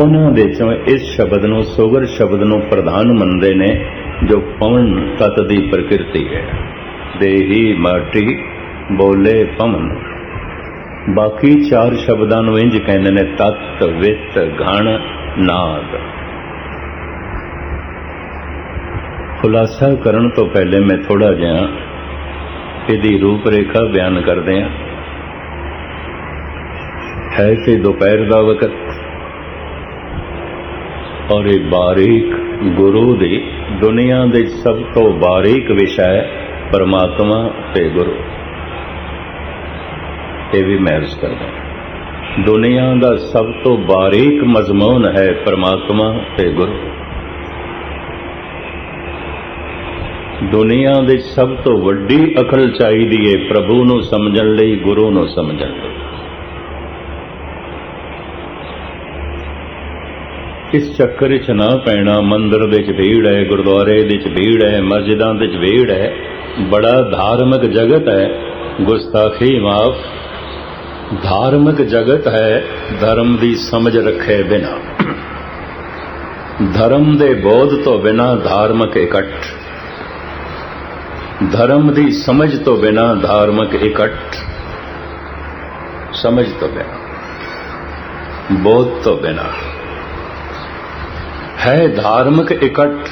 ਉਹਨਾਂ ਦੇ ਚੋਂ ਇਸ ਸ਼ਬਦ ਨੂੰ ਸੁਗਰ ਸ਼ਬਦ ਨੂੰ ਪ੍ਰਧਾਨ ਮੰਨਦੇ ਨੇ, ਜੋ ਪਵਨ ਤਤ ਦੀ ਪ੍ਰਕਿਰਤੀ ਹੈ। ਦੇਹੀ ਮਾਟੀ, ਬੋਲੇ ਪਵਨ। ਬਾਕੀ ਚਾਰ ਸ਼ਬਦਾਂ ਨੂੰ ਇੰਜ ਕਹਿੰਦੇ ਨੇ, ਤਤ, ਵਿਤ, ਘਣ, ਨਾਦ। ਖੁਲਾਸਾ ਕਰਨ ਤੋਂ ਪਹਿਲੇ ਮੈਂ ਥੋੜਾ ਜਿਹਾ ਇਹਦੀ ਰੂਪਰੇਖਾ ਬਿਆਨ ਕਰਦੇ ਹਾਂ। ਹੈ ਤੇ ਦੁਪਹਿਰ ਦਾ ਵਕਤ ਔਰ ਇਹ ਬਾਰੀਕ ਗੁਰੂ ਦੀ ਦੁਨੀਆ ਦੇ ਸਭ ਤੋਂ ਬਾਰੀਕ ਵਿਸ਼ਾ ਹੈ, ਪਰਮਾਤਮਾ ਤੇ ਗੁਰੂ। ਇਹ ਵੀ ਮੈਂ ਅਰਜ਼ ਕਰਦਾ ਦੁਨੀਆ ਦਾ ਸਭ ਤੋਂ ਬਾਰੀਕ ਮਜ਼ਮੂਨ ਹੈ ਪਰਮਾਤਮਾ ਤੇ ਗੁਰੂ। ਦੁਨੀਆ ਦੇ ਸਭ ਤੋਂ ਵੱਡੀ ਅਕਲ ਚਾਹੀਦੀ ਹੈ ਪ੍ਰਭੂ ਨੂੰ ਸਮਝਣ ਲਈ, ਗੁਰੂ ਨੂੰ ਸਮਝਣ ਲਈ। ਇਸ ਚੱਕਰ ਵਿੱਚ ਨਾ ਪੈਣਾ? ਮੰਦਰ ਦੇ ਵਿੱਚ ਭੀੜ ਹੈ, ਗੁਰਦੁਆਰੇ ਦੇ ਵਿੱਚ ਭੀੜ ਹੈ, ਮਸਜਿਦਾਂ ਵਿੱਚ ਭੀੜ ਹੈ। ਬੜਾ ਧਾਰਮਿਕ ਜਗਤ ਹੈ। ਗੁਸਤਾਖੀ ਮਾਫ। ਧਾਰਮਿਕ ਜਗਤ ਹੈ, ਧਰਮ ਦੀ ਸਮਝ ਰੱਖੇ ਬਿਨਾ। ਧਰਮ ਦੇ ਬੋਧ ਤੋਂ ਬਿਨਾ ਧਾਰਮਿਕ ਇਕੱਠ। ਧਰਮ ਦੀ ਸਮਝ ਤੋਂ ਬਿਨਾ ਧਾਰਮਿਕ ਇਕੱਠ। ਸਮਝ ਤੋਂ ਬਿਨਾ। ਬੋਧ ਤੋਂ ਬਿਨਾ। ਹੈ ਧਾਰਮਿਕ ਇਕੱਠ,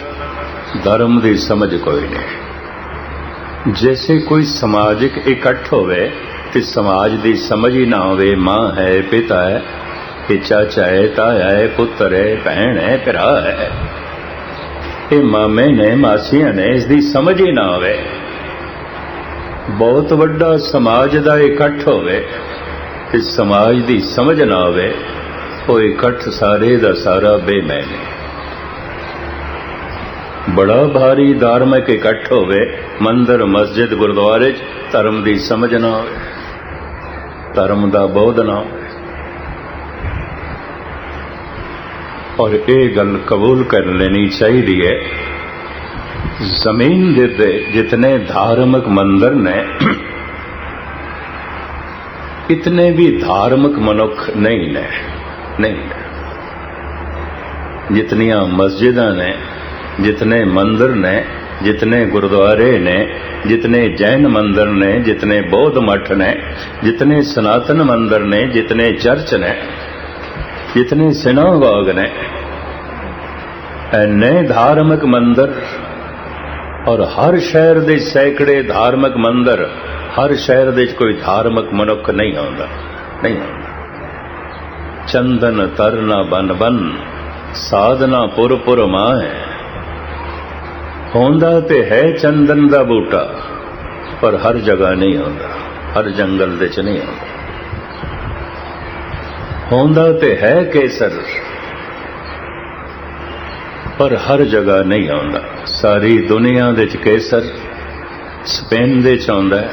ਧਰਮ ਦੀ ਸਮਝ ਕੋਈ ਨਹੀਂ। ਜੈਸੇ ਕੋਈ ਸਮਾਜਿਕ ਇਕੱਠ ਹੋਵੇ ਤੇ ਸਮਾਜ ਦੀ ਸਮਝ ਹੀ ਨਾ ਹੋਵੇ, ਮਾਂ ਹੈ, ਪਿਤਾ ਹੈ, ਇਹ ਚਾਚਾ ਹੈ, ਤਾਇਆ ਹੈ, ਪੁੱਤਰ ਹੈ, ਭੈਣ ਹੈ, ਭਰਾ ਹੈ। ਇਹ ਮਾਮੇ ਨੇ, ਮਾਸੀਆਂ ਨੇ, ਇਸ ਦੀ ਸਮਝ ਹੀ ਨਾ ਹੋਵੇ। ਬਹੁਤ ਵੱਡਾ ਸਮਾਜ ਦਾ ਇਕੱਠ ਹੋਵੇ, ਤੇ ਸਮਾਜ ਦੀ ਸਮਝ ਨਾ ਆਵੇ ਉਹ ਇਕੱਠ ਸਾਰੇ ਦਾ ਸਾਰਾ ਬੇਮੈਨ ਹੈ। ਬੜਾ ਭਾਰੀ ਧਾਰਮਿਕ ਇਕੱਠ ਹੋਵੇ ਮੰਦਰ ਮਸਜਿਦ ਗੁਰਦੁਆਰੇ 'ਚ ਧਰਮ ਦੀ ਸਮਝ ਨਾ ਹੋਵੇ ਧਰਮ ਦਾ ਬੋਧ ਨਾ ਹੋਵੇ ਔਰ ਇਹ ਗੱਲ ਕਬੂਲ ਕਰ ਲੈਣੀ ਚਾਹੀਦੀ ਹੈ ਜ਼ਮੀਨ ਦੇ ਤੇ ਜਿਤਨੇ ਧਾਰਮਿਕ ਮੰਦਰ ਨੇ ਇਤਨੇ ਵੀ ਧਾਰਮਿਕ ਮਨੁੱਖ ਨਹੀਂ ਨੇ ਨਹੀਂ ਨੇ ਜਿਤਨੀਆਂ ਮਸਜਿਦਾਂ ਨੇ जितने मंदिर ने जितने गुरुद्वारे ने जितने जैन मंदिर ने जितने बौद्ध मठ ने जितने सनातन मंदिर ने जितने चर्च ने जितने सिनागोग ने नए धार्मिक मंदिर ਔਰ ਹਰ ਸ਼ਹਿਰ ਦੇ ਸੈਂਕੜੇ ਧਾਰਮਿਕ ਮੰਦਰ ਹਰ ਸ਼ਹਿਰ ਦੇ ਕੋਈ ਧਾਰਮਿਕ ਮਨੁੱਖ ਨਹੀਂ ਆਉਂਦਾ ਨਹੀਂ ਆਉਂਦਾ ਚੰਦਨ ਤਰਨਾ ਬਨ ਬਨ ਸਾਧਨਾ ਪੁਰ ਪੁਰ ਮਾਏ ਹੁੰਦਾ ਤੇ ਹੈ ਚੰਦਨ ਦਾ ਬੂਟਾ, ਪਰ ਹਰ ਜਗ੍ਹਾ ਨਹੀਂ ਆਉਂਦਾ, ਹਰ ਜੰਗਲ ਦੇ ਚ ਨਹੀਂ ਆਉਂਦਾ। ਹੁੰਦਾ ਤੇ ਹੈ ਕੇਸਰ, ਪਰ ਹਰ ਜਗ੍ਹਾ ਨਹੀਂ ਆਉਂਦਾ। ਸਾਰੀ ਦੁਨੀਆ ਦੇ ਵਿੱਚ ਕੇਸਰ ਸਪੇਨ ਦੇ ਚ ਆਉਂਦਾ ਹੈ,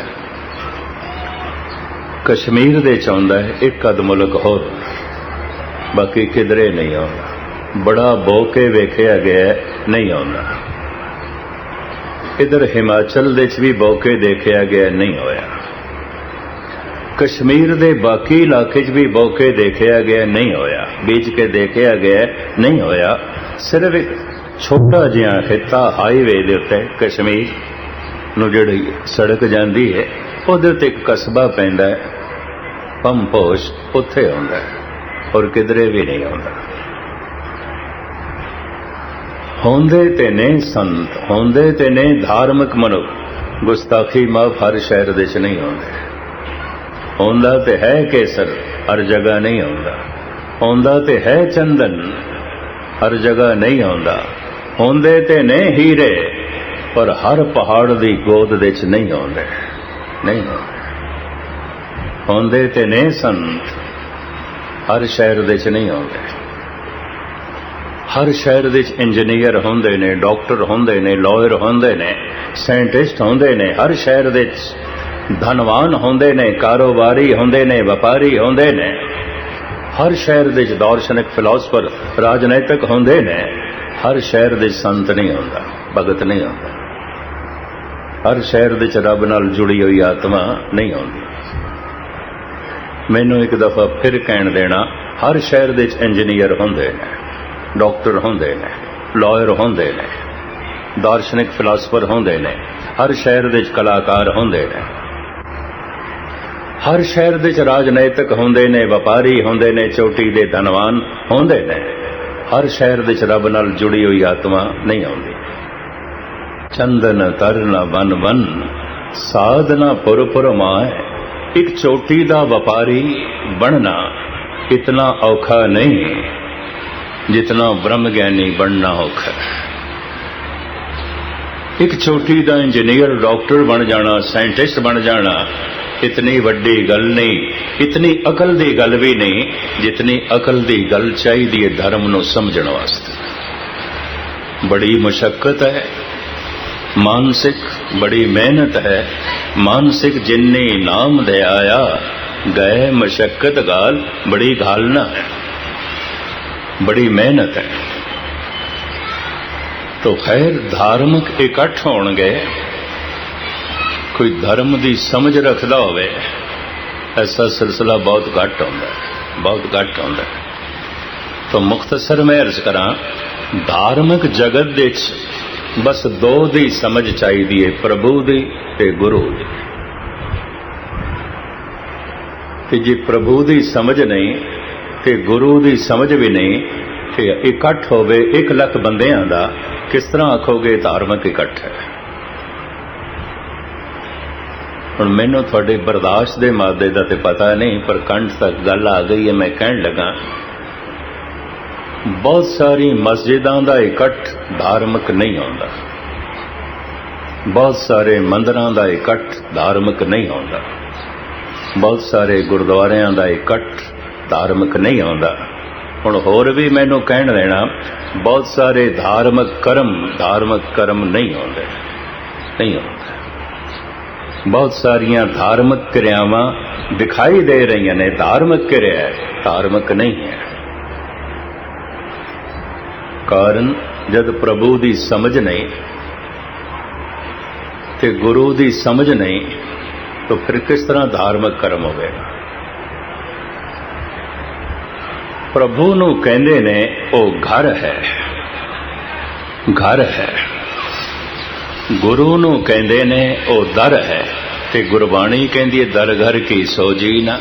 ਕਸ਼ਮੀਰ ਦੇ ਚ ਆਉਂਦਾ ਹੈ, ਇੱਕ ਅਦ ਮੁਲਕ ਹੋਰ, ਬਾਕੀ ਕਿਧਰੇ ਨਹੀਂ ਆਉਂਦਾ। ਬੜਾ ਬੋਕੇ ਵੇਖਿਆ ਗਿਆ ਨਹੀਂ ਆਉਂਦਾ। ਇਧਰ ਹਿਮਾਚਲ ਦੇ ਚ ਵੀ ਬੌਕੇ ਦੇਖਿਆ ਗਿਆ, ਨਹੀਂ ਹੋਇਆ। ਕਸ਼ਮੀਰ ਦੇ ਬਾਕੀ ਇਲਾਕੇ 'ਚ ਵੀ ਬੌਕੇ ਦੇਖਿਆ ਗਿਆ, ਨਹੀਂ ਹੋਇਆ। ਬੀਜ ਕੇ ਦੇਖਿਆ ਗਿਆ, ਨਹੀਂ ਹੋਇਆ। ਸਿਰਫ ਇੱਕ ਛੋਟਾ ਜਿਹਾ ਖਿੱਤਾ ਹਾਈਵੇ ਦੇ ਉੱਤੇ, ਕਸ਼ਮੀਰ ਨੂੰ ਜਿਹੜੀ ਸੜਕ ਜਾਂਦੀ ਹੈ, ਉਹਦੇ ਉੱਤੇ ਇੱਕ ਕਸਬਾ ਪੈਂਦਾ ਹੈ। ਪੰਪੋਸ਼ ਉੱਥੇ ਆਉਂਦਾ ਔਰ ਕਿਧਰੇ ਵੀ ਨਹੀਂ ਆਉਂਦਾ। ਹੁੰਦੇ ਤੇ ਨੇ ਸੰਤ, ਹੁੰਦੇ ਤੇ ਨੇ ਧਾਰਮਿਕ ਮਨੁੱਖ ਗੁਸਤਾਖੀ ਮਾਫ ਹਰ ਸ਼ਹਿਰ ਦੇ ਚ ਨਹੀਂ ਆਉਂਦੇ। ਆਉਂਦਾ ਤੇ ਹੈ ਕੇਸਰ, ਹਰ ਜਗ੍ਹਾ ਨਹੀਂ ਆਉਂਦਾ। ਆਉਂਦਾ ਤੇ ਹੈ ਚੰਦਨ, ਹਰ ਜਗ੍ਹਾ ਨਹੀਂ ਆਉਂਦਾ। ਹੁੰਦੇ ਤੇ ਨੇ ਹੀਰੇ, ਪਰ ਹਰ ਪਹਾੜ ਦੀ ਗੋਦ ਦੇ ਚ ਨਹੀਂ ਆਉਂਦੇ। ਨਹੀਂ ਆਉਂਦੇ। ਹੁੰਦੇ ਤੇ ਨੇ ਸੰਤ, ਹਰ ਸ਼ਹਿਰ ਦੇ ਚ ਨਹੀਂ ਆਉਂਦੇ। ਹਰ ਸ਼ਹਿਰ ਦੇ ਵਿੱਚ ਇੰਜੀਨੀਅਰ ਹੁੰਦੇ ਨੇ, ਡਾਕਟਰ ਹੁੰਦੇ ਨੇ ਲਾਇਰ ਹੁੰਦੇ ਨੇ ਸਾਇੰਟਿਸਟ ਹੁੰਦੇ ਨੇ, ਹਰ ਸ਼ਹਿਰ ਦੇ ਵਿੱਚ ਧਨਵਾਨ ਹੁੰਦੇ ਨੇ, ਕਾਰੋਬਾਰੀ ਹੁੰਦੇ ਨੇ, ਵਪਾਰੀ ਹੁੰਦੇ ਨੇ। ਹਰ ਸ਼ਹਿਰ ਦੇ ਵਿੱਚ ਦਾਰਸ਼ਨਿਕ ਫਿਲਾਸਫਰ ਰਾਜਨੀਤਿਕ ਹੁੰਦੇ ਨੇ। ਹਰ ਸ਼ਹਿਰ ਦੇ ਸੰਤ ਨਹੀਂ ਹੁੰਦਾ, ਭਗਤ ਨਹੀਂ ਹੁੰਦਾ। ਹਰ ਸ਼ਹਿਰ ਦੇ ਵਿੱਚ ਰੱਬ ਨਾਲ ਜੁੜੀ ਹੋਈ ਆਤਮਾ ਨਹੀਂ ਹੁੰਦੀ ਮੈਨੂੰ ਇੱਕ ਦਫਾ ਫਿਰ ਕਹਿਣ ਦੇਣਾ, ਹਰ ਸ਼ਹਿਰ ਦੇ ਵਿੱਚ ਇੰਜੀਨੀਅਰ ਹੁੰਦੇ ਨੇ। ਡਾਕਟਰ ਹੁੰਦੇ ਨੇ, ਲਾਇਰ ਹੁੰਦੇ ਨੇ, ਦਾਰਸ਼ਨਿਕ ਫਿਲਾਸਫਰ ਹੁੰਦੇ ਨੇ, ਹਰ ਸ਼ਹਿਰ ਦੇ ਵਿੱਚ ਕਲਾਕਾਰ ਹੁੰਦੇ ਨੇ। ਹਰ ਸ਼ਹਿਰ ਦੇ ਵਿੱਚ ਰਾਜਨੀਤਿਕ ਹੁੰਦੇ ਨੇ, ਵਪਾਰੀ ਹੁੰਦੇ ਨੇ, ਚੋਟੀ ਦੇ ਧਨਵਾਨ ਹੁੰਦੇ ਨੇ। ਹਰ ਸ਼ਹਿਰ ਦੇ ਵਿੱਚ ਰੱਬ ਨਾਲ ਜੁੜੀ ਹੋਈ ਆਤਮਾ ਨਹੀਂ ਆਉਂਦੀ। ਚੰਦਨ ਤਰਨ ਵਨ ਵਨ, ਸਾਧਨਾ ਪੁਰ ਮਾਏ। ਇੱਕ ਚੋਟੀ ਦਾ ਵਪਾਰੀ ਬਣਨਾ ਇਤਨਾ ਔਖਾ ਨਹੀਂ। ਜਿਤਨਾ ਬ੍ਰਹਮ ਗਿਆਨੀ ਬਣਨਾ ਔਖਾ ਹੈ ਇੱਕ ਛੋਟੀ ਦਾ ਇੰਜੀਨੀਅਰ ਡਾਕਟਰ ਬਣ ਜਾਣਾ ਸਾਇੰਟਿਸਟ ਬਣ ਜਾਣਾ ਇਤਨੀ ਵੱਡੀ ਗੱਲ ਨਹੀਂ ਇਤਨੀ ਅਕਲ ਦੀ ਗੱਲ ਵੀ ਨਹੀਂ ਜਿਤਨੀ ਅਕਲ ਦੀ ਗੱਲ ਚਾਹੀਦੀ ਹੈ ਧਰਮ ਨੂੰ ਸਮਝਣ ਵਾਸਤੇ ਬੜੀ ਮੁਸ਼ਕਲ ਹੈ ਮਾਨਸਿਕ ਬੜੀ ਮਿਹਨਤ ਹੈ ਮਾਨਸਿਕ ਜਿੰਨੇ ਨਾਮ ਦੇ ਆਇਆ ਗਏ ਮੁਸ਼ਕਲ ਗਾਲ ਬੜੀ ਘਾਲਣਾ ਹੈ ਬੜੀ ਮਿਹਨਤ ਹੈ ਤੋ ਖੈਰ ਧਾਰਮਿਕ ਇਕੱਠ ਹੋਣਗੇ ਕੋਈ ਧਰਮ ਦੀ ਸਮਝ ਰੱਖਦਾ ਹੋਵੇ ਐਸਾ ਸਿਲਸਿਲਾ ਬਹੁਤ ਘੱਟ ਹੁੰਦਾ ਬਹੁਤ ਘੱਟ ਹੁੰਦਾ ਹੈ ਤੋ ਮੁਖਤਸਰ ਮੈਂ ਅਰਜ਼ ਕਰਾਂ ਧਾਰਮਿਕ ਜਗਤ ਦੇ ਵਿੱਚ ਬਸ ਦੋ ਦੀ ਸਮਝ ਚਾਹੀਦੀ ਹੈ ਪ੍ਰਭੂ ਦੀ ਤੇ ਗੁਰੂ ਦੀ ਤੇ ਜੇ ਪ੍ਰਭੂ ਦੀ ਸਮਝ ਨਹੀਂ ਤੇ ਗੁਰੂ ਦੀ ਸਮਝ ਵੀ ਨਹੀਂ ਕਿ ਇਕੱਠ ਹੋਵੇ 1 ਲੱਖ ਬੰਦਿਆਂ ਦਾ, ਕਿਸ ਤਰ੍ਹਾਂ ਆਖੋਗੇ ਧਾਰਮਿਕ ਇਕੱਠ ਹੈ। ਹੁਣ ਮੈਨੂੰ ਤੁਹਾਡੇ ਬਰਦਾਸ਼ਤ ਦੇ ਮਾਦੇ ਦਾ ਤੇ ਪਤਾ ਨਹੀਂ, ਪਰ ਕੰਠ ਤੱਕ ਗੱਲ ਆ ਗਈ ਹੈ, ਮੈਂ ਕਹਿਣ ਲੱਗਾ, ਬਹੁਤ ਸਾਰੀ ਮਸਜਿਦਾਂ ਦਾ ਇਕੱਠ ਧਾਰਮਿਕ ਨਹੀਂ ਹੁੰਦਾ। ਬਹੁਤ ਸਾਰੇ ਮੰਦਰਾਂ ਦਾ ਇਕੱਠ ਧਾਰਮਿਕ ਨਹੀਂ ਹੁੰਦਾ। ਬਹੁਤ ਸਾਰੇ ਗੁਰਦੁਆਰਿਆਂ ਦਾ ਇਕੱਠ ਧਾਰਮਿਕ ਨਹੀਂ ਆਉਂਦਾ। ਹੁਣ ਹੋਰ ਵੀ ਮੈਨੂੰ ਕਹਿਣ ਦੇਣਾ, ਬਹੁਤ ਸਾਰੇ ਧਾਰਮਿਕ ਕਰਮ ਧਾਰਮਿਕ ਕਰਮ ਨਹੀਂ ਆਉਂਦੇ। ਨਹੀਂ ਹੁੰਦੇ ਬਹੁਤ ਸਾਰੀਆਂ ਧਾਰਮਿਕ ਕਿਰਿਆਵਾਂ ਦਿਖਾਈ ਦੇ ਰਹੀਆਂ ਨੇ। ਧਾਰਮਿਕ ਕਿਰਿਆ ਹੈ, ਧਾਰਮਿਕ ਨਹੀਂ ਹੈ। ਕਾਰਨ ਜਦ ਪ੍ਰਭੂ ਦੀ ਸਮਝ ਨਹੀਂ ਤੇ ਗੁਰੂ ਦੀ ਸਮਝ ਨਹੀਂ, ਤਾਂ ਫਿਰ ਕਿਸ ਤਰ੍ਹਾਂ ਧਾਰਮਿਕ ਕਰਮ ਹੋਵੇਗਾ? ਪ੍ਰਭੂ ਨੂੰ ਕਹਿੰਦੇ ਨੇ, ਉਹ ਘਰ ਹੈ। ਘਰ ਹੈ। ਗੁਰੂ ਨੂੰ ਕਹਿੰਦੇ ਨੇ, ਉਹ ਦਰ ਹੈ। ਤੇ ਗੁਰਬਾਣੀ ਕਹਿੰਦੀ ਹੈ, ਦਰ ਘਰ ਕੀ ਸੋਜੀ ਨਾ।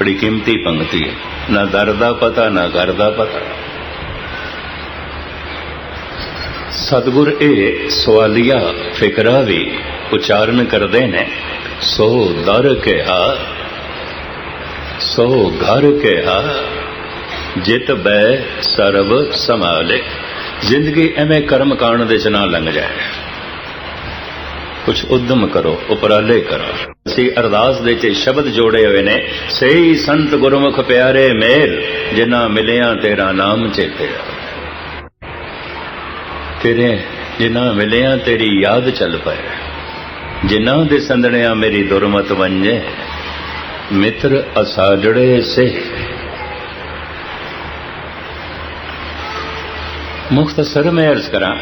ਬੜੀ ਕੀਮਤੀ ਪੰਕਤੀ ਹੈ। ਨਾ ਦਰ ਦਾ ਪਤਾ, ਨਾ ਘਰ ਦਾ ਪਤਾ। ਸਤਗੁਰ ਇਹ ਸਵਾਲੀਆ ਫਿਕਰਾ ਵੀ ਉਚਾਰਨ ਕਰਦੇ ਨੇ। ਸੋ ਦਰ ਕਿਹਾ ਸੋ ਘਰ ਕਿਹਾ, ਜਿਤ ਬੈ ਸਰਬ ਸੰਭਾਲੇ ਜ਼ਿੰਦਗੀ ਐਵੇਂ ਕਰਮ ਕਾਂਡ ਦੇ ਚ ਨਾ ਲੰਘ ਜਾਏ। ਕੁਝ ਉਦਮ ਕਰੋ, ਉਪਰਾਲੇ ਕਰੋ। ਅਸੀਂ ਅਰਦਾਸ ਦੇ ਚ ਸ਼ਬਦ ਜੋੜੇ ਹੋਏ ਨੇ, ਸਹੀ ਸੰਤ ਗੁਰਮੁਖ ਪਿਆਰੇ ਮੇਲ, ਜਿਨ੍ਹਾਂ ਮਿਲਿਆ ਤੇਰਾ ਨਾਮ ਚੇਤੇ। ਤੇਰੇ, ਜਿਨ੍ਹਾਂ ਮਿਲਿਆ ਤੇਰੀ ਯਾਦ ਚੱਲ ਪਏ। ਜਿਨ੍ਹਾਂ ਦੇ ਸੰਦਣਿਆ ਮੇਰੀ ਦੁਰਮਤ ਵੰਜੇ ਮਿੱਤਰ ਅਸਾਜੜੇ ਸੇ। ਮੁਖਤਸਰ ਮੈਂ ਅਰਜ਼ ਕਰਾਂ,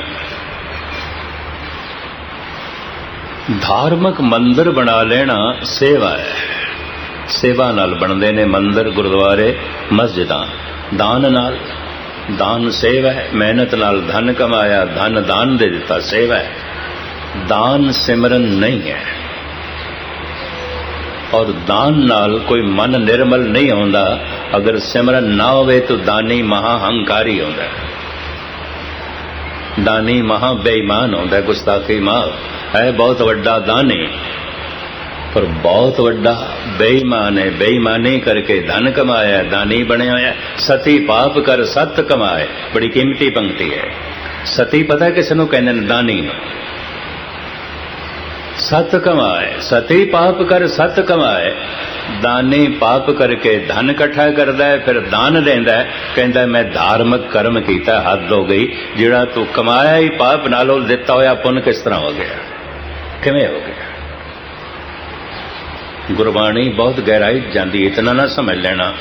ਧਾਰਮਿਕ ਮੰਦਰ ਬਣਾ ਲੈਣਾ ਸੇਵਾ ਹੈ। ਸੇਵਾ ਨਾਲ ਬਣਦੇ ਨੇ ਮੰਦਰ, ਗੁਰਦੁਆਰੇ, ਮਸਜਿਦਾਂ। ਦਾਨ ਨਾਲ ਦਾਨ ਸੇਵਾ ਹੈ, ਮਿਹਨਤ ਨਾਲ ਧਨ ਕਮਾਇਆ, ਧਨ ਦਾਨ ਦੇ ਦਿੱਤਾ ਸੇਵਾ ਹੈ। ਦਾਨ ਸਿਮਰਨ ਨਹੀਂ ਹੈ। ਔਰ ਦਾਨ ਨਾਲ ਕੋਈ ਮਨ ਨਿਰਮਲ ਨਹੀਂ ਹੁੰਦਾ ਅਗਰ ਸਿਮਰਨ ਨਾ ਹੋਵੇ ਤਾਂ ਦਾਨੀ ਮਹਾ ਹੰਕਾਰੀ ਹੁੰਦਾ ਦਾਨੀ ਮਹਾ ਬੇਈਮਾਨ ਹੁੰਦਾ ਗੁਸਤਾਖੀ ਮਾਫ ਹੈ ਬਹੁਤ ਵੱਡਾ ਦਾਨੀ। ਪਰ ਬਹੁਤ ਵੱਡਾ ਬੇਈਮਾਨ ਹੈ। ਬੇਈਮਾਨੀ ਕਰਕੇ ਧਨ ਕਮਾਇਆ ਦਾਨੀ ਬਣਿਆ ਹੋਇਆ ਸਤੀ ਪਾਪ ਕਰ ਸਤ ਕਮਾਏ ਬੜੀ ਕੀਮਤੀ ਪੰਕਤੀ ਹੈ। ਸਤੀ ਪਤਾ ਕਿਸ ਨੂੰ ਕਹਿੰਦੇ ਨੇ? ਦਾਨੀ ਨੂੰ। ਸਤ ਕਮਾਏ, ਸਤੀ ਪਾਪ ਕਰ ਸਤ ਕਮਾਏ। ਦਾਨੀ ਪਾਪ ਕਰਕੇ ਧਨ ਇਕੱਠਾ ਕਰਦਾ ਹੈ, ਫਿਰ ਦਾਨ ਦਿੰਦਾ ਹੈ। ਕਹਿੰਦਾ, ਮੈਂ ਧਾਰਮਿਕ ਕਰਮ ਕੀਤਾ, ਹੱਦ ਹੋ ਗਈ। ਜਿਹੜਾ ਤੂੰ ਕਮਾਇਆ ਹੀ ਪਾਪ ਨਾਲੋਂ ਦਿੱਤਾ ਹੋਇਆ ਪੁੰਨ ਕਿਸ ਤਰ੍ਹਾਂ ਹੋ ਗਿਆ? ਕਿਵੇਂ ਹੋ ਗਿਆ? ਗੁਰਬਾਣੀ ਬਹੁਤ ਗਹਿਰਾਈ ਜਾਂਦੀ, ਇਤਨਾ ਨਾ ਸਮਝ ਲੈਣਾ।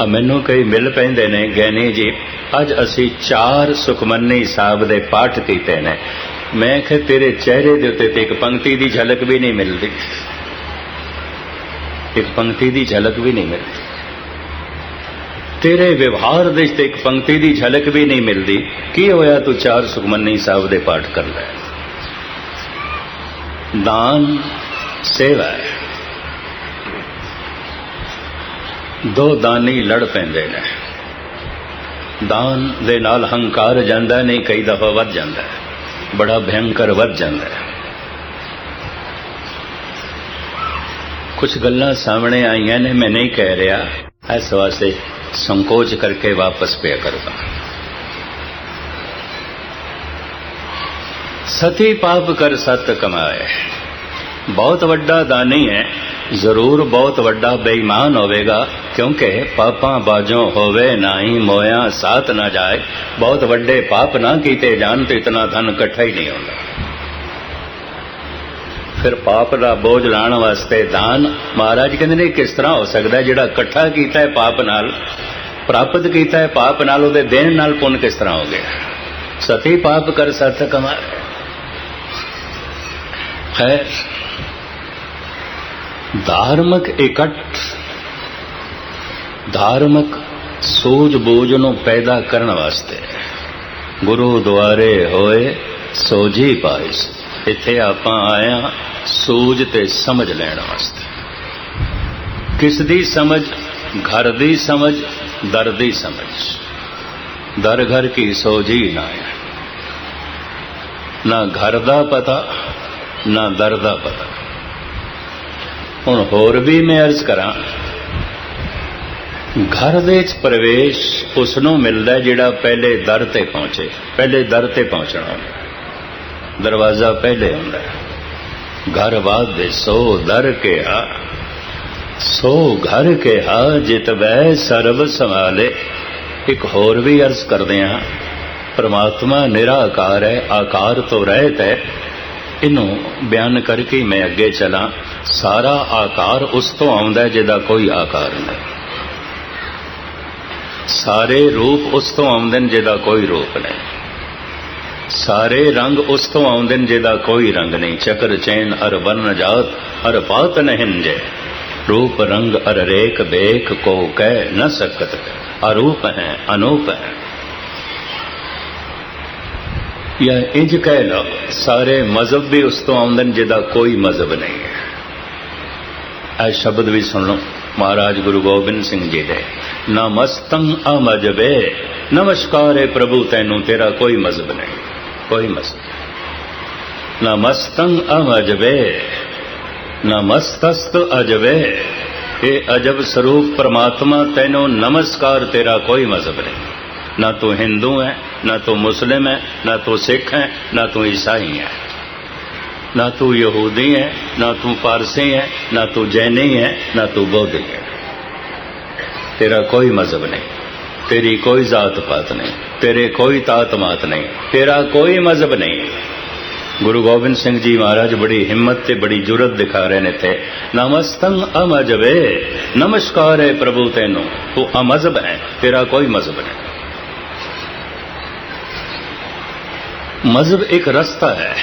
ਆ ਮੈਨੂੰ ਕਈ ਮਿਲ ਪੈਂਦੇ ਨੇ, ਗਹਿਣੀ ਜੀ, ਅੱਜ ਅਸੀਂ ਚਾਰ ਸੁਖਮਨੀ ਸਾਹਿਬ ਦੇ ਪਾਠ ਕੀਤੇ ਨੇ। ਮੈਂ ਕਿ ਤੇਰੇ ਚਿਹਰੇ ਦੇ ਉੱਤੇ ਤੇ ਇੱਕ ਪੰਕਤੀ ਦੀ ਝਲਕ ਵੀ ਨਹੀਂ ਮਿਲਦੀ। ਇੱਕ ਪੰਕਤੀ ਦੀ ਝਲਕ ਵੀ ਨਹੀਂ ਮਿਲਦੀ। ਤੇਰੇ ਵਿਵਹਾਰ ਦੇ ਵਿੱਚ ਇੱਕ ਪੰਕਤੀ ਦੀ ਝਲਕ ਵੀ ਨਹੀਂ ਮਿਲਦੀ। ਕੀ ਹੋਇਆ ਤੂੰ ਚਾਰ ਸੁਖਮਨੀ ਸਾਹਿਬ ਦੇ ਪਾਠ ਕਰ ਲੈ? ਦਾਨ ਸੇਵਾ ਦੋ ਦਾਨੀ ਲੜ ਪੈਂਦੇ ਨੇ। ਦਾਨ ਦੇ ਨਾਲ ਹੰਕਾਰ ਜਾਂਦਾ ਨਹੀਂ, ਕਈ ਦਫਾ ਵੱਧ ਜਾਂਦਾ ਹੈ। ਬੜਾ ਭਯੰਕਰ ਵੱਧ ਜਾਂਦਾ ਹੈ। ਕੁਝ ਗੱਲਾਂ ਸਾਹਮਣੇ ਆਈਆਂ ਨੇ, ਮੈਂ ਨਹੀਂ ਕਹਿ ਰਿਹਾ। ਇਸ ਵਾਸਤੇ ਸੰਕੋਚ ਕਰਕੇ ਵਾਪਸ ਪਿਆ ਕਰਦਾ। ਸਤੀ ਪਾਪ ਕਰ ਸਤ ਕਮਾਏ। ਬਹੁਤ ਵੱਡਾ ਦਾਨੀ ਹੈ। ਜ਼ਰੂਰ ਬਹੁਤ ਵੱਡਾ ਬੇਈਮਾਨ ਹੋਵੇਗਾ, ਕਿਉਂਕਿ ਪਾਪਾਂ ਬਾਜੋਂ ਹੋਵੇ ਨਹੀਂ ਮੋਇਆ ਸਾਥ ਨਾ ਜਾਏ। ਬਹੁਤ ਵੱਡੇ ਪਾਪ ਨਾ ਕੀਤੇ ਜਾਣ ਤੇ ਇਤਨਾ ਧਨ ਇਕੱਠਾ ਹੀ ਨਹੀਂ ਹੁੰਦਾ। ਫਿਰ ਪਾਪ ਦਾ ਬੋਝ ਲਾਣ ਵਾਸਤੇ ਦਾਨ, ਮਹਾਰਾਜ ਕਹਿੰਦੇ ਨੇ, ਕਿਸ ਤਰ੍ਹਾਂ ਹੋ ਸਕਦਾ ਜਿਹੜਾ ਇਕੱਠਾ ਕੀਤਾ ਹੈ ਪਾਪ ਨਾਲ, ਪ੍ਰਾਪਤ ਕੀਤਾ ਹੈ ਪਾਪ ਨਾਲ, ਉਹਦੇ ਦੇਣ ਨਾਲ ਪੁੰਨ ਕਿਸ ਤਰ੍ਹਾਂ ਹੋ ਗਿਆ? ਸਤੀ ਪਾਪ ਕਰ ਸਤ ਕਮਾ ਖੈਰ ਧਾਰਮਿਕ ਇਕੱਠ। ਧਾਰਮਿਕ ਸੂਝ ਬੂਝ ਨੂੰ ਪੈਦਾ ਕਰਨ ਵਾਸਤੇ ਗੁਰੂ ਦੁਆਰੇ ਹੋਏ ਸੋਝੀ ਪਾਇਸ। ਇੱਥੇ ਆਪਾਂ ਆਇਆ ਸੂਝ ਤੇ ਸਮਝ ਲੈਣ ਵਾਸਤੇ। ਕਿਸ ਦੀ ਸਮਝ? ਘਰ ਦੀ ਸਮਝ, ਦਰ ਦੀ ਸਮਝ। ਦਰ ਘਰ ਕੀ ਸੋਝੀ ਨਾ ਹੈ ਨਾ ਘਰ ਦਾ ਪਤਾ, ਨਾ ਦਰ ਦਾ ਪਤਾ। ਹੁਣ ਹੋਰ ਵੀ ਮੈਂ ਅਰਜ਼ ਕਰਾਂ, ਘਰ ਦੇ ਵਿੱਚ ਪ੍ਰਵੇਸ਼ ਉਸ ਨੂੰ ਮਿਲਦਾ ਜਿਹੜਾ ਪਹਿਲੇ ਦਰ ਤੇ ਪਹੁੰਚੇ, ਪਹਿਲੇ ਦਰ ਤੇ ਪਹੁੰਚਣਾ ਦਰਵਾਜ਼ਾ ਪਹਿਲੇ ਹੁੰਦਾ ਘਰ ਬਾਦ ਦੇ ਸੋ ਦਰ ਕੇ ਆ ਸੋ ਘਰ ਕੇ ਆ ਜਿਤ ਵੈ ਸਰਬ ਸੰਭਾਲੇ। ਇੱਕ ਹੋਰ ਵੀ ਅਰਜ਼ ਕਰਦੇ ਹਾਂ, ਪਰਮਾਤਮਾ ਨਿਰਾਕਾਰ ਹੈ, ਆਕਾਰ ਤੋਂ ਰਹਿਤ ਹੈ। ਇਹਨੂੰ ਬਿਆਨ ਕਰਕੇ ਮੈਂ ਅੱਗੇ ਚਲਾਂ। ਸਾਰਾ ਆਕਾਰ ਉਸ ਤੋਂ ਆਉਂਦਾ ਜਿਹਦਾ ਕੋਈ ਆਕਾਰ ਨਹੀਂ। ਸਾਰੇ ਰੂਪ ਉਸ ਤੋਂ ਆਉਂਦੇ ਨੇ ਜਿਹਦਾ ਕੋਈ ਰੂਪ ਨਹੀਂ। ਸਾਰੇ ਰੰਗ ਉਸ ਤੋਂ ਆਉਂਦੇ ਨੇ ਜਿਹਦਾ ਕੋਈ ਰੰਗ ਨਹੀਂ। ਚੱਕਰ, ਚੈਨ, ਅਰ ਵਰਨ ਜਾਤ, ਅਰ, ਪਾਤ ਨਹੀਂ ਜੇ ਰੂਪ, ਰੰਗ, ਅਰ, ਰੇਖ ਬੇਕ ਕੋ, ਕਹਿ, ਨ ਸਕਤ। ਅਰੂਪ ਹੈ, ਅਨੂਪ ਹੈ। ਜਾਂ ਇੰਜ ਕਹਿ ਲਓ, ਸਾਰੇ ਮਜ਼ਹਬ ਵੀ ਉਸ ਤੋਂ ਆਉਂਦੇ ਨੇ ਜਿਹਦਾ ਕੋਈ ਮਜ਼ਹਬ ਨਹੀਂ ਹੈ। ਇਹ ਸ਼ਬਦ ਵੀ ਸੁਣ ਲਓ। ਮਹਾਰਾਜ ਗੁਰੂ ਗੋਬਿੰਦ ਸਿੰਘ ਜੀ ਦੇ। ਨਮਸਤੰ ਅਮਜਬੇ। ਨਮਸਕਾਰ ਪ੍ਰਭੂ, ਤੈਨੂੰ ਤੇਰਾ ਕੋਈ ਮਜ਼ਹਬ ਨਹੀਂ। ਕੋਈ ਮਜ਼ਹਬ ਨਮਸਤੰ ਅਮਜਬੇ। ਨਮਸਤਸਤ ਅਜਬੇ। ਇਹ ਅਜਬ ਸਰੂਪ ਪ੍ਰਮਾਤਮਾ, ਤੈਨੂੰ ਨਮਸਕਾਰ ਤੇਰਾ ਕੋਈ ਮਜ਼ਹਬ ਨਹੀਂ। ਨਾ ਤੂੰ ਹਿੰਦੂ ਹੈ ਨਾ ਤੂੰ ਮੁਸਲਿਮ ਹੈ ਨਾ ਤੂੰ ਸਿੱਖ ਹੈ ਨਾ ਤੂੰ ਈਸਾਈ ਹੈ ਨਾ ਤੂੰ ਯਹੂਦੀ ਹੈ ਨਾ ਤੂੰ ਪਾਰਸੀ ਹੈ ਨਾ ਤੂੰ ਜੈਨੀ ਹੈ ਨਾ ਤੂੰ ਬੌද්ධੀ ਹੈ ਤੇਰਾ ਕੋਈ ਮਜ਼ਹਬ ਨਹੀਂ ਤੇਰੀ ਕੋਈ ਜ਼ਾਤ ਪਾਤ ਨਹੀਂ ਤੇਰੇ ਕੋਈ ਤਾਤ ਮਾਤ ਨਹੀਂ ਤੇਰਾ ਕੋਈ ਮਜ਼ਹਬ ਨਹੀਂ ਗੁਰੂ ਗੋਬਿੰਦ ਸਿੰਘ ਜੀ ਮਹਾਰਾਜ ਬੜੀ ਹਿੰਮਤ ਤੇ ਬੜੀ ਜੁਰਤ ਦਿਖਾ ਰਹੇ ਨੇ ਤੇ ਨਮਸਤੰ ਅਮਜਵੇ ਨਮਸਕਾਰ ਹੈ ਪ੍ਰਭੂ ਤੈਨੂੰ ਤੂੰ ਅਮਜ਼ਹਬ ਹੈ ਤੇਰਾ ਕੋਈ ਮਜ਼ਹਬ ਨਹੀਂ ਮਜ਼ਹਬ ਇੱਕ ਰਸਤਾ ਹੈ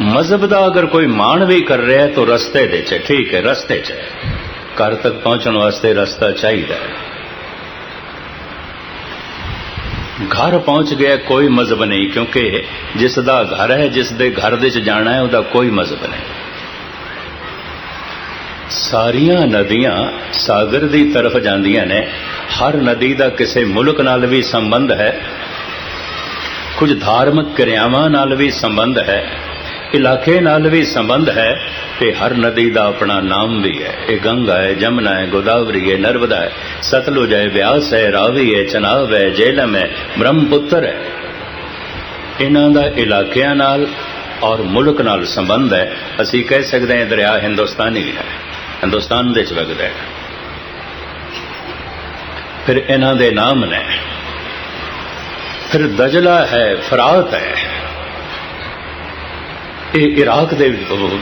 ਮਜ਼ਹਬ ਦਾ ਅਗਰ ਕੋਈ ਮਾਣ ਵੀ ਕਰ ਰਿਹਾ ਹੈ, ਤਾਂ ਰਸਤੇ ਦੇ ਚ, ਠੀਕ ਹੈ, ਰਸਤੇ ਚ। ਘਰ ਤੱਕ ਪਹੁੰਚਣ ਵਾਸਤੇ ਰਸਤਾ ਚਾਹੀਦਾ ਹੈ। ਘਰ ਪਹੁੰਚ ਗਿਆ, ਕੋਈ ਮਜ਼ਹਬ ਨਹੀਂ, ਕਿਉਂਕਿ ਜਿਸ ਦਾ ਘਰ ਹੈ, ਜਿਸ ਦੇ ਘਰ ਦੇ ਚ ਜਾਣਾ ਹੈ, ਉਹਦਾ ਕੋਈ ਮਜ਼ਹਬ ਨਹੀਂ। ਸਾਰੀਆਂ ਨਦੀਆਂ ਸਾਗਰ ਦੀ ਤਰਫ ਜਾਂਦੀਆਂ ਨੇ। ਹਰ ਨਦੀ ਦਾ ਕਿਸੇ ਮੁਲਕ ਨਾਲ ਵੀ ਸੰਬੰਧ ਹੈ। ਕੁਝ ਧਾਰਮਿਕ ਕਿਰਿਆਵਾਂ ਨਾਲ ਵੀ ਸੰਬੰਧ ਹੈ। ਇਲਾਕੇ ਨਾਲ ਵੀ ਸੰਬੰਧ ਹੈ ਤੇ ਹਰ ਨਦੀ ਦਾ ਆਪਣਾ ਨਾਮ ਵੀ ਹੈ। ਇਹ ਗੰਗਾ ਹੈ, ਜਮਨਾ ਹੈ, ਗੋਦਾਵਰੀ ਹੈ, ਨਰਮਦਾ ਹੈ, ਸਤਲੁਜ ਹੈ ਵਿਆਸ ਹੈ, ਰਾਵੀ ਹੈ ਚਨਾਬ ਹੈ, ਜੇਲਮ ਹੈ, ਬ੍ਰਹਮਪੁੱਤਰ ਹੈ। ਇਹਨਾਂ ਦਾ ਇਲਾਕਿਆਂ ਨਾਲ ਔਰ ਮੁਲਕ ਨਾਲ ਸੰਬੰਧ ਹੈ। ਅਸੀਂ ਕਹਿ ਸਕਦੇ ਹਾਂ, ਦਰਿਆ ਹਿੰਦੁਸਤਾਨੀ ਹੈ। ਹਿੰਦੁਸਤਾਨ ਦੇ ਚ ਵਗਦਾ ਹੈ। ਫਿਰ ਇਹਨਾਂ ਦੇ ਨਾਮ ਨੇ। ਫਿਰ ਦਜਲਾ ਹੈ, ਫਰਾਤ ਹੈ। ਇਹ ਇਰਾਕ ਦੇ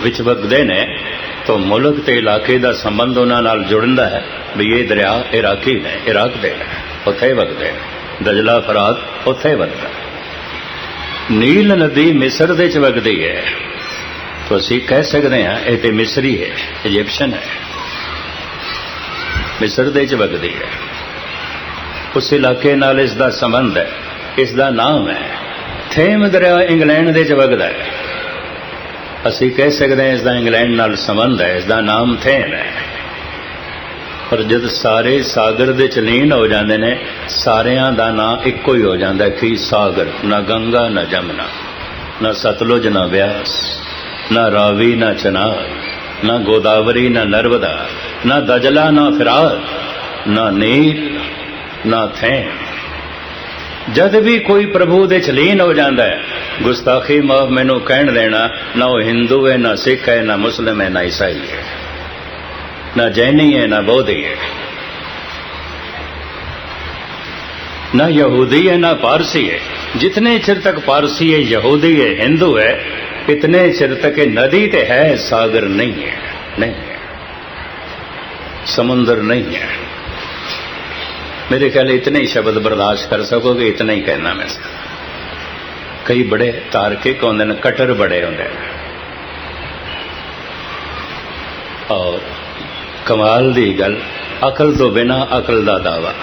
ਵਿੱਚ ਵਗਦੇ ਨੇ, ਤਾਂ ਮੁਲਕ ਤੇ ਇਲਾਕੇ ਦਾ ਸੰਬੰਧ ਉਹਨਾਂ ਨਾਲ ਜੁੜਦਾ ਹੈ ਵੀ ਇਹ ਦਰਿਆ ਇਰਾਕੀ ਨੇ ਇਰਾਕ ਦੇ ਨੇ ਉੱਥੇ ਵਗਦੇ ਨੇ। ਦਜਲਾ ਫਰਾਤ ਉੱਥੇ ਵਗਦਾ ਨੀਲ ਨਦੀ ਮਿਸਰ ਦੇ ਚ ਵਗਦੀ ਹੈ। ਤਾਂ ਅਸੀਂ ਕਹਿ ਸਕਦੇ ਹਾਂ, ਇਹ ਤੇ ਮਿਸਰੀ ਹੈ ਇਜੀਪਸ਼ੀਅਨ ਹੈ। ਮਿਸਰ ਦੇ ਚ ਵਗਦੀ ਹੈ। ਉਸ ਇਲਾਕੇ ਨਾਲ ਇਸ ਦਾ ਸੰਬੰਧ ਹੈ, ਇਸ ਦਾ ਨਾਮ ਹੈ। ਥੇਮ ਦਰਿਆ ਇੰਗਲੈਂਡ ਦੇ ਚ ਵਗਦਾ ਹੈ। ਅਸੀਂ ਕਹਿ ਸਕਦੇ ਹਾਂ, ਇਸ ਦਾ ਇੰਗਲੈਂਡ ਨਾਲ ਸੰਬੰਧ ਹੈ, ਇਸ ਦਾ ਨਾਮ ਥੇਮ ਹੈ। ਪਰ ਜਦ ਸਾਰੇ ਸਾਗਰ ਦੇ ਚਲੀਨ ਹੋ ਜਾਂਦੇ ਨੇ, ਸਾਰਿਆਂ ਦਾ ਨਾਂ ਇੱਕੋ ਹੀ ਹੋ ਜਾਂਦਾ, ਕਿ ਸਾਗਰ, ਨਾ ਗੰਗਾ, ਨਾ ਜਮਨਾ, ਨਾ ਸਤਲੁਜ, ਨਾ ਬਿਆਸ, ਨਾ ਰਾਵੀ, ਨਾ ਚਨਾਬ, ਨਾ ਗੋਦਾਵਰੀ, ਨਾ ਨਰਮਦਾ ਨਾ ਦਜਲਾ, ਨਾ ਫਿਰਾਤ ਨਾ ਨੀਰ ਨਾ ਥੈਮ। ਜਦ ਵੀ ਕੋਈ ਪ੍ਰਭੂ ਦੇ ਚ ਲੀਨ ਹੋ ਜਾਂਦਾ ਹੈ ਗੁਸਤਾਖੀ ਮਾਫ ਮੈਨੂੰ ਕਹਿਣ ਦੇਣਾ ਨਾ ਉਹ ਹਿੰਦੂ ਹੈ ਨਾ ਸਿੱਖ ਹੈ ਨਾ ਮੁਸਲਮ ਹੈ ਨਾ ਈਸਾਈ ਹੈ ਨਾ ਜੈਨੀ ਹੈ ਨਾ ਬੌਧੀ ਹੈ ना यहूदी है ना पारसी है जितने चिर तक पारसी है यहूदी है हिंदू है इतने चिर तक ये नदी तो है सागर नहीं है नहीं है समुंदर नहीं है मेरे ख्याल इतने ही शब्द बर्दाश्त कर सकोगे इतना ही कहना मैं कई बड़े तार्किक होंगे ने कटर बड़े होंगे और कमाल दी गल अकल तो बिना अकल का दावा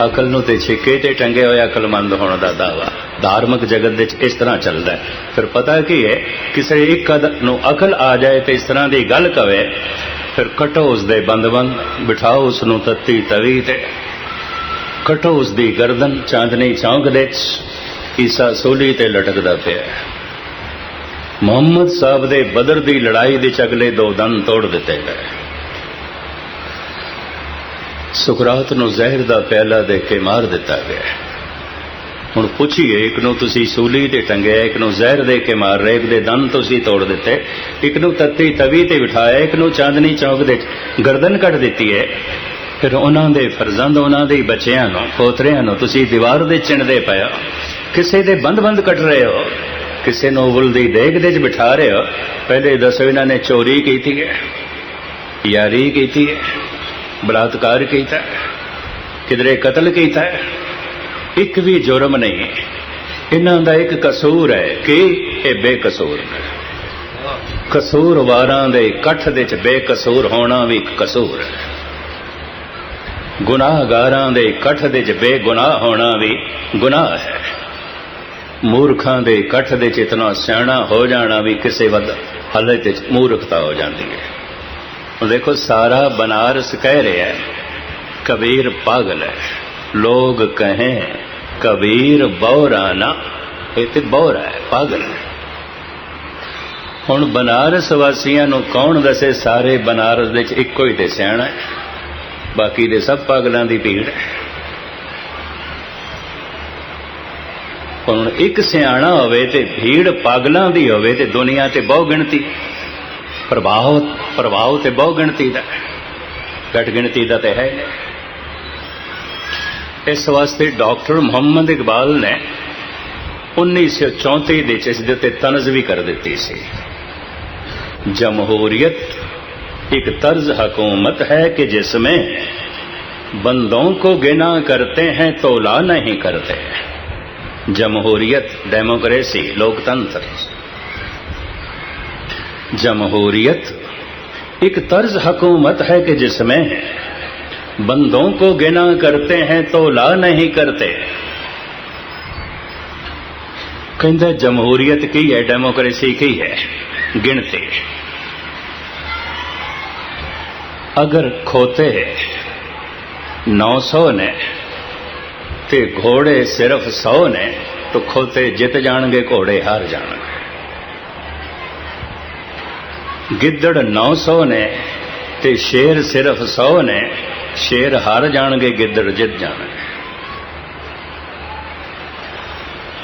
ਅਕਲ ਨੂੰ ਤੇ ਛਿੱਕੇ ਤੇ ਟੰਗੇ ਹੋਏ ਅਕਲਮੰਦ ਹੋਣ ਦਾ ਦਾਵਾ ਧਾਰਮਿਕ ਜਗਤ ਵਿੱਚ ਇਸ ਤਰ੍ਹਾਂ ਚੱਲਦਾ ਹੈ ਫਿਰ ਪਤਾ ਕੀ ਹੈ ਕਿਸੇ ਇੱਕ ਨੂੰ ਅਕਲ ਆ ਜਾਏ ਤੇ ਇਸ ਤਰ੍ਹਾਂ ਦੀ ਗੱਲ ਕਵੇ ਫਿਰ ਕਟੋ ਉਸ ਦੇ ਬੰਦਬੰਦ, ਬਿਠਾਓ ਉਸ ਨੂੰ ਤੱਤੀ ਤਵੀ ਤੇ। ਕਟੋ ਉਸ ਦੀ ਗਰਦਨ ਚਾਂਦਨੀ ਚੌਂਕ ਦੇ ਈਸਾ ਸੋਲੀ ਤੇ ਲਟਕਦਾ ਪਿਆ। ਮੁਹੰਮਦ ਸਾਹਿਬ ਦੇ ਬਦਰ ਦੀ ਲੜਾਈ ਦੇ ਚਗਲੇ ਦੋ ਦੰਦ ਤੋੜ ਦਿੱਤੇ ਗਏ। ਸੁਕਰਾਤ ਨੂੰ ਜ਼ਹਿਰ ਦਾ ਪਿਆਲਾ ਦੇ ਕੇ ਮਾਰ ਦਿੱਤਾ ਗਿਆ। ਹੁਣ ਪੁੱਛੀਏ, ਇੱਕ ਨੂੰ ਤੁਸੀਂ ਸੂਲੀ ਤੇ ਟੰਗਿਆ ਇੱਕ ਨੂੰ ਜ਼ਹਿਰ ਦੇ ਕੇ ਮਾਰ ਰਹੇ, ਇੱਕ ਦੇ ਦੰਦ ਤੁਸੀਂ ਤੋੜ ਦਿੱਤੇ। ਇੱਕ ਨੂੰ ਤੱਤੀ ਤਵੀ ਤੇ ਬਿਠਾਇਆ, ਇੱਕ ਨੂੰ ਚਾਂਦਨੀ ਚੌਕ ਦੇ ਗਰਦਨ ਕੱਟ ਦਿੱਤੀ ਹੈ। ਫਿਰ ਉਹਨਾਂ ਦੇ ਫਰਜ਼ੰਦ, ਉਹਨਾਂ ਦੇ ਬੱਚਿਆਂ ਨੂੰ, ਪੋਤਰਿਆਂ ਨੂੰ ਤੁਸੀਂ ਦੀਵਾਰ ਦੇ ਚਿਣਦੇ ਪਿਆ ਕਿਸੇ ਦੇ ਬੰਦ-ਬੰਦ ਕੱਟ ਰਹੇ ਹੋ। ਕਿਸੇ ਨੂੰ ਉਬਲ ਦੀ ਦੇਗ ਦੇ ਚ ਬਿਠਾ ਰਹੇ ਹੋ। ਪਹਿਲੇ ਦੱਸੋ ਇਹਨਾਂ ਨੇ ਚੋਰੀ ਕੀਤੀ ਹੈ, ਯਾਰੀ ਕੀਤੀ ਹੈ, ਬਲਾਤਕਾਰ ਕੀਤਾ ਕਿਧਰੇ ਕਤਲ ਕੀਤਾ ਇੱਕ ਵੀ ਜੁਰਮ ਨਹੀਂ ਇਹਨਾਂ ਦਾ ਇੱਕ ਕਸੂਰ ਹੈ ਕਿ ਇਹ ਬੇਕਸੂਰ ਕਸੂਰਵਾਰਾਂ ਦੇ ਇਕੱਠ ਦੇ ਚ ਬੇਕਸੂਰ ਹੋਣਾ ਵੀ ਇੱਕ ਕਸੂਰ ਹੈ। ਗੁਨਾਹਗਾਰਾਂ ਦੇ ਇਕੱਠ ਦੇ ਚ ਬੇਗੁਨਾਹ ਹੋਣਾ ਵੀ ਗੁਨਾਹ ਹੈ। ਮੂਰਖਾਂ ਦੇ ਇਕੱਠ ਦੇ ਚ ਇਤਨਾ ਸਿਆਣਾ ਹੋ ਜਾਣਾ ਵੀ ਕਿਸੇ ਵੱਧ ਹਾਲੇ ਵਿੱਚ ਮੂਰਖਤਾ ਹੋ ਜਾਂਦੀ ਹੈ। ਹੁਣ ਦੇਖੋ, ਸਾਰਾ ਬਨਾਰਸ ਕਹਿ ਰਿਹਾ ਹੈ, ਕਬੀਰ ਪਾਗਲ ਹੈ। ਲੋਗ ਕਹੇ ਕਬੀਰ ਬੌਰਾ ਨਾ। ਇਹ ਤੇ ਬੌਰਾ ਹੈ, ਪਾਗਲ ਹੈ। ਹੁਣ ਬਨਾਰਸ ਵਾਸੀਆਂ ਨੂੰ ਕੌਣ ਦੱਸੇ, ਸਾਰੇ ਬਨਾਰਸ ਦੇ ਵਿੱਚ ਇੱਕੋ ਹੀ ਤੇ ਸਿਆਣਾ ਹੈ। ਬਾਕੀ ਦੇ ਸਭ ਪਾਗਲਾਂ ਦੀ ਭੀੜ ਹੈ। ਹੁਣ ਇੱਕ ਸਿਆਣਾ ਹੋਵੇ ਤੇ ਭੀੜ ਪਾਗਲਾਂ ਦੀ ਹੋਵੇ ਤੇ ਦੁਨੀਆ ਤੇ ਬਹੁ ਗਿਣਤੀ। ਪ੍ਰਭਾਵ ਪ੍ਰਭਾਵ ਤੇ ਬਹੁ ਗਿਣਤੀ ਦਾ। ਘਟ ਗਿਣਤੀ ਦਾ ਤੇ ਹੈ ਇਸ ਵਾਸਤੇ ਡਾਕਟਰ ਮੁਹੰਮਦ ਇਕਬਾਲ ਨੇ 1934 ਦੇ ਚ ਇਸ ਦੇ ਉੱਤੇ ਤਨਜ਼ ਵੀ ਕਰ ਦਿੱਤੀ ਸੀ जमहूरियत एक तर्ज हुकूमत है कि जिसमें बंदों को गिना करते हैं तोला नहीं करते जमहूरियत डेमोक्रेसी लोकतंत्र जमहूरियत एक तर्ज हुकूमत है कि जिसमें بندوں کو گنا کرتے ہیں تو لا نہیں کرتے۔ کہ جمہوریت کی ہے ڈیموکریسی کی ہے گنتے اگر کھوتے نو سو نے، تے گھوڑے صرف سو نے، تو کھوتے جت جان گے، گھوڑے ہار جان گے۔ گدڑ نو سو نے، تے شیر صرف سو نے ਸ਼ੇਰ ਹਾਰ ਜਾਣਗੇ ਗਿੱਦੜ ਜਿੱਤ ਜਾਣਗੇ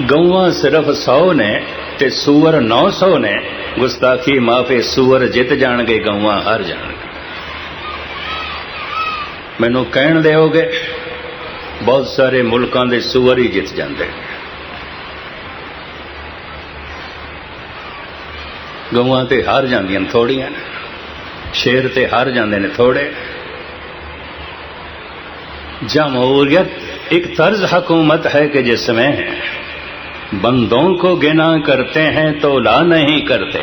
ਗਊਆਂ ਸਿਰਫ 100 ਨੇ ਤੇ ਸੂਰ 900 ਨੇ, ਗੁਸਤਾਖੀ ਮਾਫੇ ਸੂਰ ਜਿੱਤ ਜਾਣਗੇ, ਗਊਆਂ ਹਾਰ ਜਾਣਗੇ। ਮੈਨੂੰ ਕਹਿਣ ਦਿਓਗੇ, ਬਹੁਤ ਸਾਰੇ ਮੁਲਕਾਂ ਦੇ ਸੂਰ ਹੀ ਜਿੱਤ ਜਾਂਦੇ ਗਊਆਂ ਤੇ ਹਾਰ ਜਾਂਦੀਆਂ ਥੋੜੀਆਂ ਸ਼ੇਰ ਤੇ ਹਾਰ ਜਾਂਦੇ ਨੇ ਥੋੜੇ جمہوریت ایک طرز حکومت ہے کہ جس میں بندوں کو گنا کرتے ہیں تو لا نہیں کرتے۔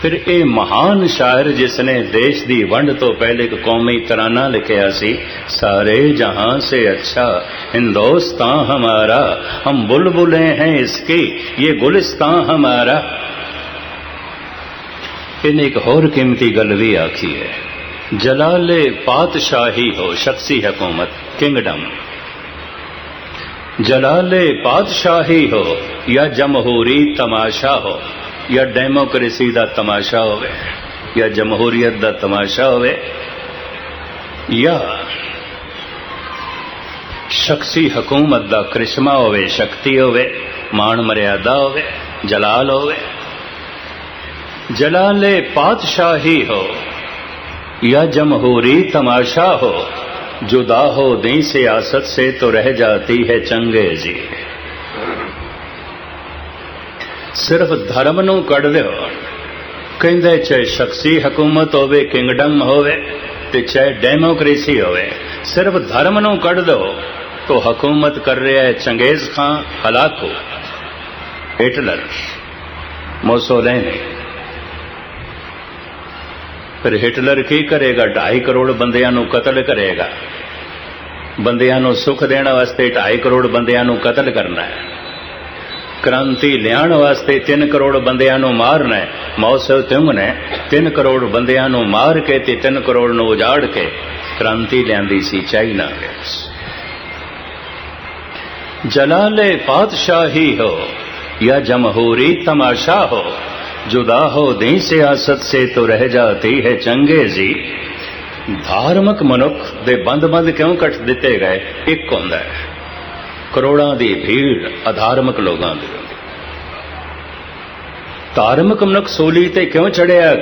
پھر اے مہان شاعر جس نے دیش دی ونڈ تو پہلے قومی ترانہ لکھیا سی سارے جہاں سے اچھا ہندوستان ہمارا، ہم بلبلے ہیں اس کی، یہ گلستان ہمارا۔ ان ایک اور قیمتی گل بھی آخی ہے۔ ਜਲਾਲੇ ਪਾਤਸ਼ਾਹੀ ਹੋ ਸ਼ਖਸੀ ਹਕੂਮਤ ਕਿੰਗਡਮ ਜਲਾਲੇ ਪਾਤਸ਼ਾਹੀ ਹੋ ਜਾਂ ਜਮਹੂਰੀ ਤਮਾਸ਼ਾ ਹੋ ਜਾਂ ਡੈਮੋਕ੍ਰੇਸੀ ਦਾ ਤਮਾਸ਼ਾ ਹੋਵੇ ਜਾਂ ਜਮਹੂਰੀਅਤ ਦਾ ਤਮਾਸ਼ਾ ਹੋਵੇ ਜਾਂ ਸ਼ਖਸੀ ਹਕੂਮਤ ਦਾ ਕ੍ਰਿਸ਼ਮਾ ਹੋਵੇ ਸ਼ਕਤੀ ਹੋਵੇ ਮਾਣ ਮਰਿਆਦਾ ਹੋਵੇ ਜਲਾਲ ਹੋਵੇ जलाले पातशाही हो یا جمہوری تماشا ہو، جدا ہو دیں سیاست سے تو رہ جاتی ہے چنگیزی۔ صرف دھرم نو کڑ دے ہو کہیں دے چاہے شخصی حکومت ہوئے کنگڈم ہوئے تے چاہے ڈیموکریسی ہوئے صرف دھرم نو کڑ دے ہو، تو حکومت کر رہا ہے Genghis Khan Hulagu Hitler Mussolini. ਫਿਰ ਹਿਟਲਰ ਕੀ ਕਰੇਗਾ? 2.5 ਕਰੋੜ ਬੰਦਿਆਂ ਨੂੰ ਕਤਲ ਕਰੇਗਾ। ਬੰਦਿਆਂ ਨੂੰ ਸੁੱਖ ਦੇਣ ਵਾਸਤੇ 2.5 ਕਰੋੜ ਬੰਦਿਆਂ ਨੂੰ ਕਤਲ ਕਰਨਾ ਹੈ। ਕ੍ਰਾਂਤੀ ਲਿਆਉਣ ਵਾਸਤੇ 3 ਕਰੋੜ ਬੰਦਿਆਂ ਨੂੰ ਮਾਰਨਾ ਹੈ। ਮੌਸਮ ਤੁੰਗ ਨੇ 3 ਕਰੋੜ ਬੰਦਿਆਂ ਨੂੰ ਮਾਰ ਕੇ ਤੇ 3 ਕਰੋੜ ਨੂੰ ਉਜਾੜ ਕੇ ਕ੍ਰਾਂਤੀ ਲਿਆਂਦੀ ਸੀ ਚਾਈਨਾ ਵਿੱਚ ਜਲਾਲੇ ਪਾਤਸ਼ਾਹੀ ਹੋ ਜਾਂ ਜਮਹੂਰੀ ਤਮਾਸ਼ਾ ਹੋ। जुदा हो दी सियासत से तो रह जाती है चंगेजी ਧਾਰਮਿਕ ਮਨੁੱਖ ਦੇ ਬੰਦ-ਬੰਦ ਕਿਉਂ ਕੱਟ ਦਿੱਤੇ ਗਏ ਇੱਕ ਹੁੰਦਾ ਹੈ ਕਰੋੜਾਂ ਦੀ ਭੀੜ ਅਧਾਰਮਿਕ ਲੋਕਾਂ ਦੀ ਹੁੰਦੀ ਧਾਰਮਿਕ ਮਨੁੱਖ ਸੋਲੀ ਤੇ ਕਿਉਂ ਚੜਿਆ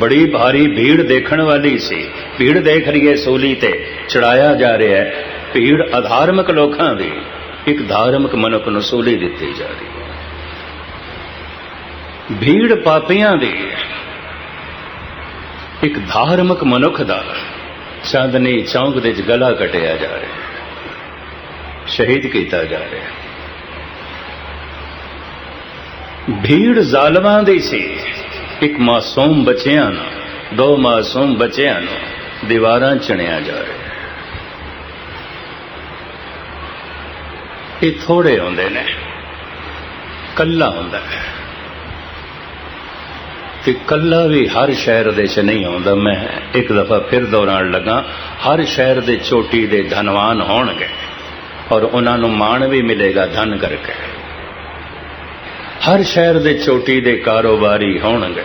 ਬੜੀ ਭਾਰੀ ਭੀੜ ਦੇਖਣ ਵਾਲੀ ਸੀ ਭੀੜ ਦੇਖ ਰਹੀ ਹੈ ਸੋਲੀ ਤੇ ਚੜਾਇਆ ਜਾ ਰਿਹਾ ਹੈ ਭੀੜ ਅਧਾਰਮਿਕ ਲੋਕਾਂ ਦੀ ਇੱਕ ਧਾਰਮਿਕ ਮਨੁੱਖ ਨੂੰ ਸੋਲੀ ਦਿੱਤੀ ਜਾ ਰਹੀ ਹੈ ਭੀੜ ਪਾਪੀਆਂ ਦੀ। ਇੱਕ ਧਾਰਮਿਕ ਮਨੁੱਖ ਦਾ ਚਾਂਦਨੀ ਚੌਂਕ ਦੇ ਵਿੱਚ ਗਲਾ ਕਟਿਆ ਜਾ ਰਿਹਾ ਸ਼ਹੀਦ ਕੀਤਾ ਜਾ ਰਿਹਾ ਭੀੜ ਜ਼ਾਲਮਾਂ ਦੀ ਸੀ। ਇੱਕ ਮਾਸੂਮ ਬੱਚਿਆਂ ਨੂੰ, ਦੋ ਮਾਸੂਮ ਬੱਚਿਆਂ ਨੂੰ ਦੀਵਾਰਾਂ ਚਣਿਆ ਜਾ ਰਿਹਾ ਇਹ ਥੋੜੇ ਹੁੰਦੇ ਨੇ, ਕੱਲਾ ਹੁੰਦਾ ਹੈ। ਤੇ ਕੱਲਾ ਵੀ ਹਰ ਸ਼ਹਿਰ ਦੇ ਚ ਨਹੀਂ ਆਉਂਦਾ, ਮੈਂ ਇੱਕ ਦਫਾ ਫਿਰ ਦੌਰਾਨ ਲੱਗਾ, ਹਰ ਸ਼ਹਿਰ ਦੇ ਚੋਟੀ ਦੇ ਧਨਵਾਨ ਹੋਣਗੇ ਔਰ ਉਹਨਾਂ ਨੂੰ ਮਾਣ ਵੀ ਮਿਲੇਗਾ ਧਨ ਕਰਕੇ। ਹਰ ਸ਼ਹਿਰ ਦੇ ਚੋਟੀ ਦੇ ਕਾਰੋਬਾਰੀ ਹੋਣਗੇ।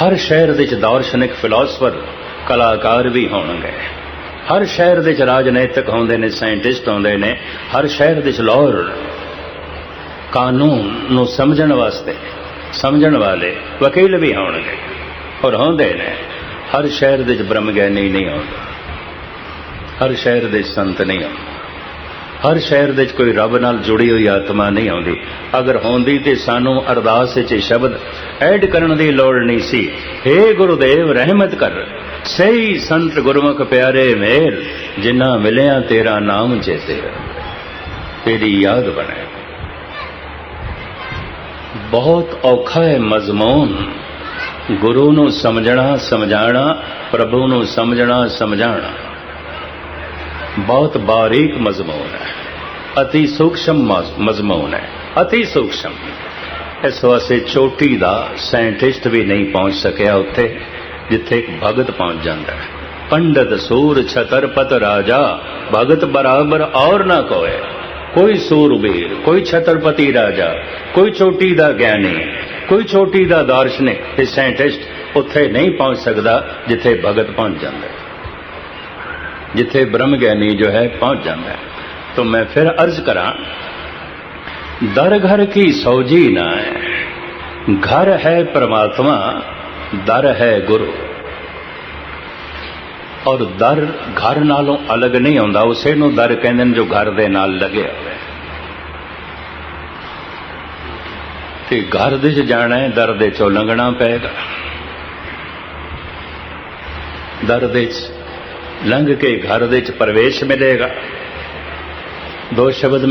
ਹਰ ਸ਼ਹਿਰ ਦੇ ਚ ਦਾਰਸ਼ਨਿਕ ਫਿਲਾਸਫਰ, ਕਲਾਕਾਰ ਵੀ ਹੋਣਗੇ। ਹਰ ਸ਼ਹਿਰ ਦੇ ਚ ਰਾਜਨੀਤਿਕ ਹੁੰਦੇ ਨੇ, ਸਾਇੰਟਿਸਟ ਹੁੰਦੇ ਨੇ, ਹਰ ਸ਼ਹਿਰ ਦੇ ਚ ਲਾਹੌਰ ਕਾਨੂੰਨ ਨੂੰ ਸਮਝਣ ਵਾਸਤੇ ਸਮਝਣ ਵਾਲੇ ਵਕੀਲ ਵੀ ਹੋਣਗੇ ਔਰ ਹੁੰਦੇ ਨੇ। ਹਰ ਸ਼ਹਿਰ ਦੇ ਵਿੱਚ ਬ੍ਰਹਮ ਗਿਆਨੀ ਨਹੀਂ ਆਉਂਦਾ ਹਰ ਸ਼ਹਿਰ ਦੇ ਸੰਤ ਨਹੀਂ ਆਉਂਦਾ ਹਰ ਸ਼ਹਿਰ ਦੇ ਵਿੱਚ ਕੋਈ ਰੱਬ ਨਾਲ ਜੁੜੀ ਹੋਈ ਆਤਮਾ ਨਹੀਂ ਆਉਂਦੀ। ਅਗਰ ਹੁੰਦੀ ਤੇ ਸਾਨੂੰ ਅਰਦਾਸ ਵਿੱਚ ਸ਼ਬਦ ਐਡ ਕਰਨ ਦੀ ਲੋੜ ਨਹੀਂ ਸੀ। हे ਗੁਰੂਦੇਵ, ਰਹਿਮਤ ਕਰ। ਸਹੀ ਸੰਤ ਗੁਰਮੁਖ ਪਿਆਰੇ ਮੇਰ, ਜਿਨ੍ਹਾਂ ਮਿਲਿਆ ਤੇਰਾ ਨਾਮ ਚੇਤੇ ਤੇਰੀ ਯਾਦ ਬਣੇ। ਬਹੁਤ ਔਖਾ ਹੈ ਮਜ਼ਮੂਨ। ਗੁਰੂ ਨੂੰ ਸਮਝਣਾ ਸਮਝਾਣਾ ਪ੍ਰਭੂ ਨੂੰ ਸਮਝਣਾ ਸਮਝਾਣਾ ਬਹੁਤ ਬਾਰੀਕ ਮਜ਼ਮੂਨ ਹੈ। ਅਤੀ ਸੂਖਸ਼ਮ ਮਜ਼ਮੂਨ ਹੈ। ਅਤੀ ਸੂਖਸ਼ਮ। ਇਸ ਵਾਸਤੇ ਚੋਟੀ ਦਾ ਸਾਇੰਟਿਸਟ ਵੀ ਨਹੀਂ ਪਹੁੰਚ ਸਕਿਆ ਉੱਥੇ, ਜਿੱਥੇ ਇੱਕ ਭਗਤ ਪਹੁੰਚ ਜਾਂਦਾ ਹੈ। ਪੰਡਤ ਸੂਰ ਛਤਰਪਤ ਰਾਜਾ, ਭਗਤ ਬਰਾਬਰ ਔਰ ਨਾ ਕੋਏ। ਕੋਈ ਸੂਰਬੀਰ ਕੋਈ ਛਤਰਪਤੀ ਰਾਜਾ ਕੋਈ ਚੋਟੀ ਦਾ ਗਿਆਨੀ ਕੋਈ ਚੋਟੀ ਦਾ ਦਾਰਸ਼ਨਿਕ ਤੇ ਸਾਇੰਟਿਸਟ ਉੱਥੇ ਨਹੀਂ ਪਹੁੰਚ ਸਕਦਾ ਜਿੱਥੇ ਭਗਤ ਪਹੁੰਚ ਜਾਂਦਾ ਹੈ ਜਿੱਥੇ ਬ੍ਰਹਮ ਗਿਆਨੀ ਜੋ ਹੈ ਪਹੁੰਚ ਜਾਂਦਾ ਹੈ तो मैं फिर अर्ज करा दर घर की सौजी ना है घर है परमात्मा दर है गुरु ਔਰ ਦਰ ਘਰ ਨਾਲੋਂ ਅਲੱਗ ਨਹੀਂ ਹੁੰਦਾ ਉਸੇ ਨੂੰ ਦਰ ਕਹਿੰਦੇ ਨੇ ਜੋ ਘਰ ਦੇ ਨਾਲ ਲੱਗਿਆ ਹੋਵੇ ਤੇ ਘਰ ਦੇ ਚ ਜਾਣਾ ਹੈ, ਦਰ ਦੇ ਚੋਂ ਲੰਘਣਾ ਪਏਗਾ। ਦਰ ਦੇ ਚ ਲੰਘ ਕੇ ਘਰ ਦੇ ਚ ਪ੍ਰਵੇਸ਼ ਮਿਲੇਗਾ। ਦੋ ਸ਼ਬਦ